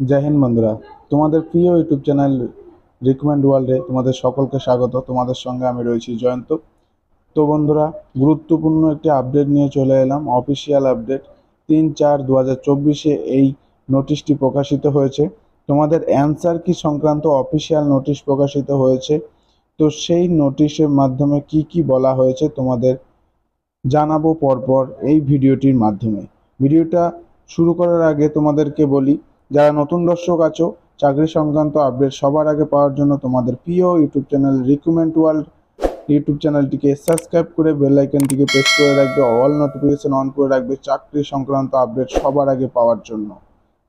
জয় হিন্দ বন্ধুরা। তোমাদের প্রিয় ইউটিউব চ্যানেল রিকমেন্ড ওয়ার্ল্ডে তোমাদের সকলকে স্বাগত। তোমাদের সঙ্গে আমি রয়েছি জয়ন্ত। তো বন্ধুরা, গুরুত্বপূর্ণ একটি আপডেট নিয়ে চলে এলাম। অফিসিয়াল আপডেট তিন চার দু হাজার চব্বিশে এই নোটিশটি প্রকাশিত হয়েছে। তোমাদের অ্যান্সার কি সংক্রান্ত অফিসিয়াল নোটিশ প্রকাশিত হয়েছে? তো সেই নোটিশের মাধ্যমে কি কি বলা হয়েছে তোমাদের জানাব পরপর এই ভিডিওটির মাধ্যমে। ভিডিওটা শুরু করার আগে তোমাদেরকে বলি যারা নতুন দর্শক আছো, চাকরি সংক্রান্ত আপডেট সবার আগে পাওয়ার জন্য তোমাদের প্রিয় YouTube channel recruitment world YouTube চ্যানেলটিকে সাবস্ক্রাইব করে বেল আইকনটিকে প্রেস করে রাখবে অল নোটিফিকেশন অন করে রাখবে চাকরি সংক্রান্ত আপডেট সবার আগে পাওয়ার জন্য।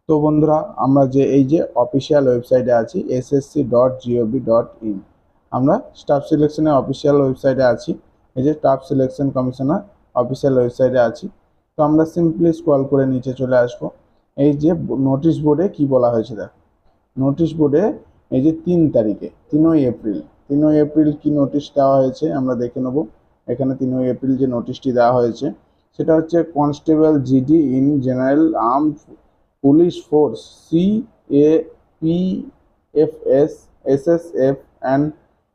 তো বন্ধুরা, আমরা যে এই যে অফিসিয়াল ওয়েবসাইটে আছি SSC dot GOV dot in আমরা স্টাফ সিলেকশনের অফিসিয়াল ওয়েবসাইটে আছি, এই যে স্টাফ সিলেকশন কমিশনার অফিসিয়াল ওয়েবসাইটে আছি। তো আমরা সিম্পলি স্ক্রল করে নিচে চলে আসব। এই যে নোটিশ বোর্ডে কি বলা হয়েছে দেখ। নোটিশ বোর্ডে এই যে তিন তারিখে, তিনই এপ্রিল। তিনই এপ্রিল কি নোটিশ দেওয়া হয়েছে আমরা দেখে নেব। এখানে তিনই এপ্রিল যে নোটিশটি দেওয়া হয়েছে, সেটা হচ্ছে constable GD in general arm police force C A P F S S S F and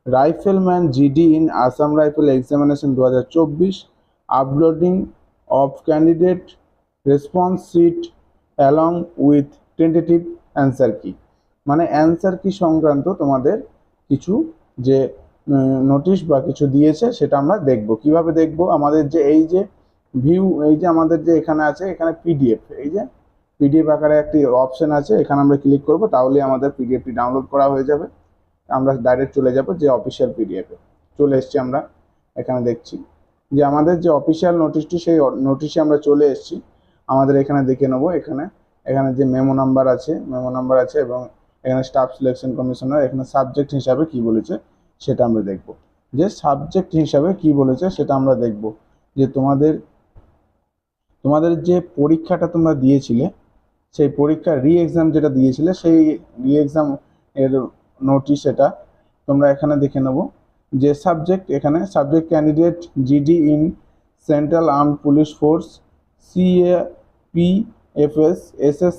rifleman GD in Assam rifle examination দু হাজার চব্বিশ uploading of candidate response sheet along with tentative answer key মানে answer কি সংক্রান্ত তোমাদের কিছু যে notice বা কিছু দিয়েছে সেটা আমরা দেখব। কীভাবে দেখব? আমাদের যে এই যে ভিউ এই যে আমাদের যে এখানে আছে, এখানে পিডিএফ এই যে পিডিএফ আকারে একটি অপশন আছে, এখানে আমরা ক্লিক করব তাহলে আমাদের পিডিএফটি ডাউনলোড করা হয়ে যাবে। আমরা ডাইরেক্ট চলে যাব যে অফিসিয়াল পিডিএফে চলে এসছি আমরা, এখানে দেখছি। যে আমাদের যে অফিসিয়াল নোটিশটি সেই নোটিশে আমরা চলে এসেছি। আমাদের এখানে দেখে নেব, এখানে। এখানে যে মেমো নাম্বার আছে মেমো নাম্বার আছে এবং এখানে স্টাফ সিলেকশন কমিশনার এখানে সাবজেক্ট হিসাবে কি বলেছে সেটা আমরা দেখব। যে সাবজেক্ট হিসাবে কি বলেছে সেটা আমরা দেখব। যে তোমাদের তোমাদের যে পরীক্ষাটা তোমরা দিয়েছিলে, সেই পরীক্ষার রি এক্সাম যেটা দিয়েছিলে, সেই রি এক্সাম এর নোটিশ এটা তোমরা এখানে দেখে নেব। যে সাবজেক্ট এখানে subject candidate GD in central arm police force CA P F S S S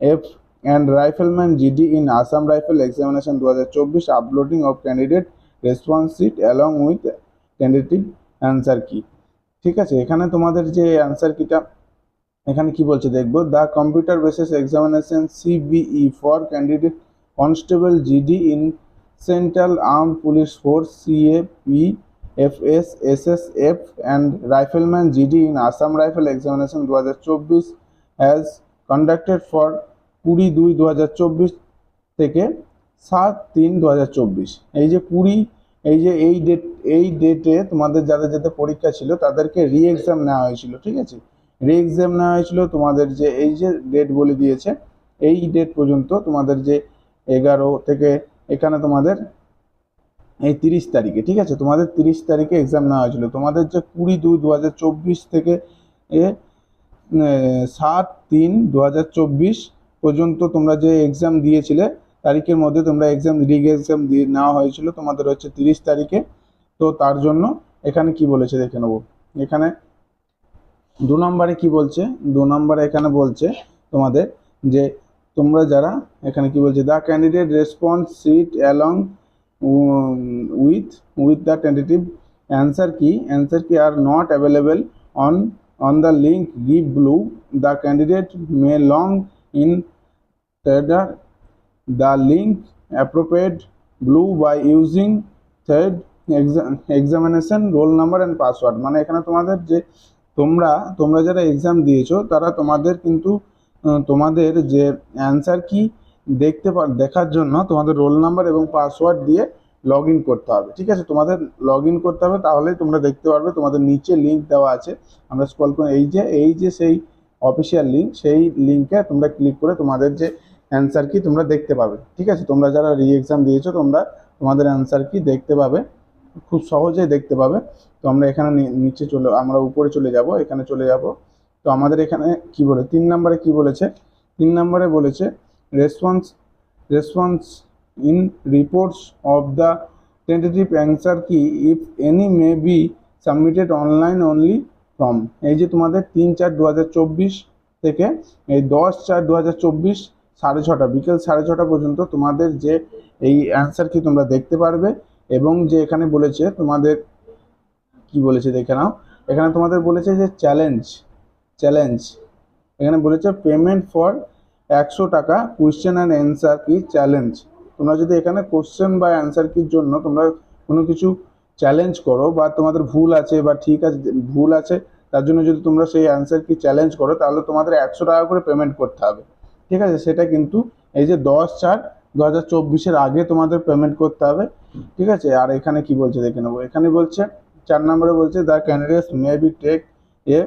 F and rifleman GD in Assam rifle examination দু হাজার চব্বিশ uploading of candidate response sheet along with tentative answer key ঠিক আছে, এখানে তোমাদের যে answer কিটা এখানে কি বলছে দেখব? The computer basis examination CBE for candidate constable GD in central arm police force CAP FS F and rifleman GD in Assam rifle examination দু হাজার চব্বিশ হ্যাজ কন্ডাক্টেড ফর কুড়ি দুই দু হাজার চব্বিশ থেকে সাত তিন দু হাজার চব্বিশ এই যে কুড়ি এই যে এই ডেট এই ডেটে তোমাদের যাদের যাদের পরীক্ষা ছিল তাদেরকে রি এক্সাম নেওয়া হয়েছিল, ঠিক আছে? রি এক্সাম নেওয়া হয়েছিল, তোমাদের যে এই যে ডেট বলে দিয়েছে, এই ডেট পর্যন্ত তোমাদের যে এগারো থেকে এখানে তোমাদের এই তিরিশ তারিখে, ঠিক আছে? তোমাদের তিরিশ তারিখে এক্সাম নেওয়া হয়েছিল। তোমাদের যে কুড়ি দুই দু থেকে এ সাত তিন দু পর্যন্ত তোমরা যে এক্সাম দিয়েছিলে, তারিখের মধ্যে তোমরা এক্সাম রিগ এক্সাম দিয়ে নেওয়া হয়েছিল। তোমাদের হচ্ছে তিরিশ তারিখে। তো তার জন্য এখানে কি বলেছে দেখে নেব। এখানে দু নম্বরে কি বলছে? দু নম্বরে এখানে বলছে তোমাদের যে তোমরা যারা, এখানে কি বলছে? The candidate response sheet along with with the tentative answer key answer key are not available on on the link given below the candidate may log in third, the link appropriate blue by using third examination roll number and password. মানে এখানে তোমাদের যে তোমরা তোমরা যারা exam দিয়েছ, তারা তোমাদের কিন্তু তোমাদের যে অ্যান্সার কি দেখতে পা, দেখার জন্য তোমাদের রোল নাম্বার এবং পাসওয়ার্ড দিয়ে লগ করতে হবে, ঠিক আছে? তোমাদের লগ করতে হবে, তাহলেই তোমরা দেখতে পারবে তোমাদের নিচে লিঙ্ক দেওয়া আছে। আমরা স্ক্রল করে, এই যে এই যে সেই অফিসিয়াল লিঙ্ক সেই লিঙ্কে তোমরা ক্লিক করে তোমাদের যে অ্যান্সার কি তোমরা দেখতে পাবে, ঠিক আছে? তোমরা যারা রি এক্সাম দিয়েছ, তোমরা তোমাদের অ্যান্সার কি দেখতে পাবে, খুব সহজেই দেখতে পাবে। তো আমরা এখানে নিচে চলে, আমরা উপরে চলে যাব, এখানে চলে যাব। তো আমাদের এখানে কি বলে, তিন নম্বরে কি বলেছে? তিন নম্বরে বলেছে response response in reports of the tentative answer key if any may be submitted online only from এই যে তোমাদের তিন চার দু থেকে এই দশ চার দু সাড়ে ছটা, বিকেল সাড়ে ছটা পর্যন্ত তোমাদের যে এই অ্যান্সার কি তোমরা দেখতে পারবে এবং যে এখানে বলেছে তোমাদের, কি বলেছে দেখে নাও, এখানে তোমাদের বলেছে যে চ্যালেঞ্জ চ্যালেঞ্জ এখানে বলেছে পেমেন্ট ফর একশো টাকা question and answer key challenge তোমরা যদি এখানে কোশ্চেন বা অ্যান্সার কির জন্য তোমরা কোনো কিছু চ্যালেঞ্জ করো বা তোমাদের ভুল আছে বা ঠিক আছে, ভুল আছে, তার জন্য যদি তোমরা সেই অ্যান্সার কি চ্যালেঞ্জ করো, তাহলে তোমাদের একশো টাকা করে পেমেন্ট করতে হবে। ঠিক আছে? সেটা কিন্তু এই যে দশ চার দু হাজার চব্বিশের আগে তোমাদের পেমেন্ট করতে হবে। ঠিক আছে? আর এখানে কি বলছে দেখে নেব। এখানে বলছে, চার নম্বরে বলছে the candidates may be take a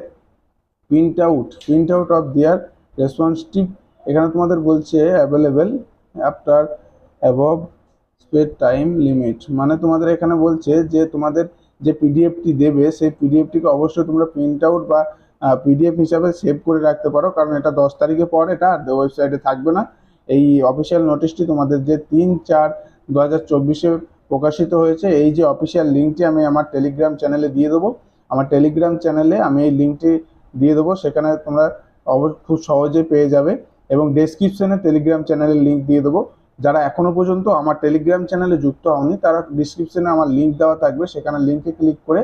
print out print out of their responsive এখানে তোমাদের বলছে available after above sped time limit মানে তোমাদের এখানে বলছে যে তোমাদের যে পিডিএফটি দেবে, সেই পিডিএফটিকে অবশ্যই তোমরা প্রিন্ট আউট বা পিডিএফ হিসাবে সেভ করে রাখতে পারো। কারণ এটা দশ তারিখে পর এটা আর ওয়েবসাইটে থাকবে না। এই অফিসিয়াল নোটিশটি তোমাদের যে তিন চার দু হাজার চব্বিশে প্রকাশিত হয়েছে, এই যে অফিসিয়াল লিঙ্কটি আমি আমার টেলিগ্রাম চ্যানেলে দিয়ে দেবো। আমার টেলিগ্রাম চ্যানেলে আমি এই লিঙ্কটি দিয়ে দেবো। সেখানে তোমরা অবশ্য খুব সহজে পেয়ে যাবে। এবং ডেসক্রিপশনে টেলিগ্রাম চ্যানেলের লিঙ্ক দিয়ে দেবো। যারা এখনও পর্যন্ত আমার টেলিগ্রাম চ্যানেলে যুক্ত হওনি, তারা ডিসক্রিপশনে আমার লিঙ্ক দেওয়া থাকবে। সেখানে লিঙ্কে ক্লিক করে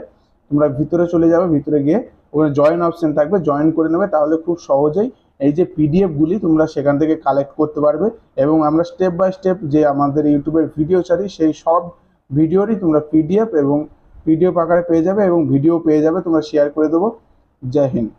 তোমরা ভিতরে চলে যাবে, ভিতরে গিয়ে ওখানে জয়েন অপশন থাকবে জয়েন করে নেবে। তাহলে খুব সহজেই এই যে পিডিএফগুলি তোমরা সেখান থেকে কালেক্ট করতে পারবে এবং আমরা স্টেপ বাই স্টেপ যে আমাদের ইউটিউবের ভিডিও ছাড়ি, সেই সব ভিডিওরই তোমরা পিডিএফ এবং পিডিএফ আকারে পেয়ে যাবে এবং ভিডিও পেয়ে যাবে, তোমরা শেয়ার করে দেবো। জয় হিন্দ।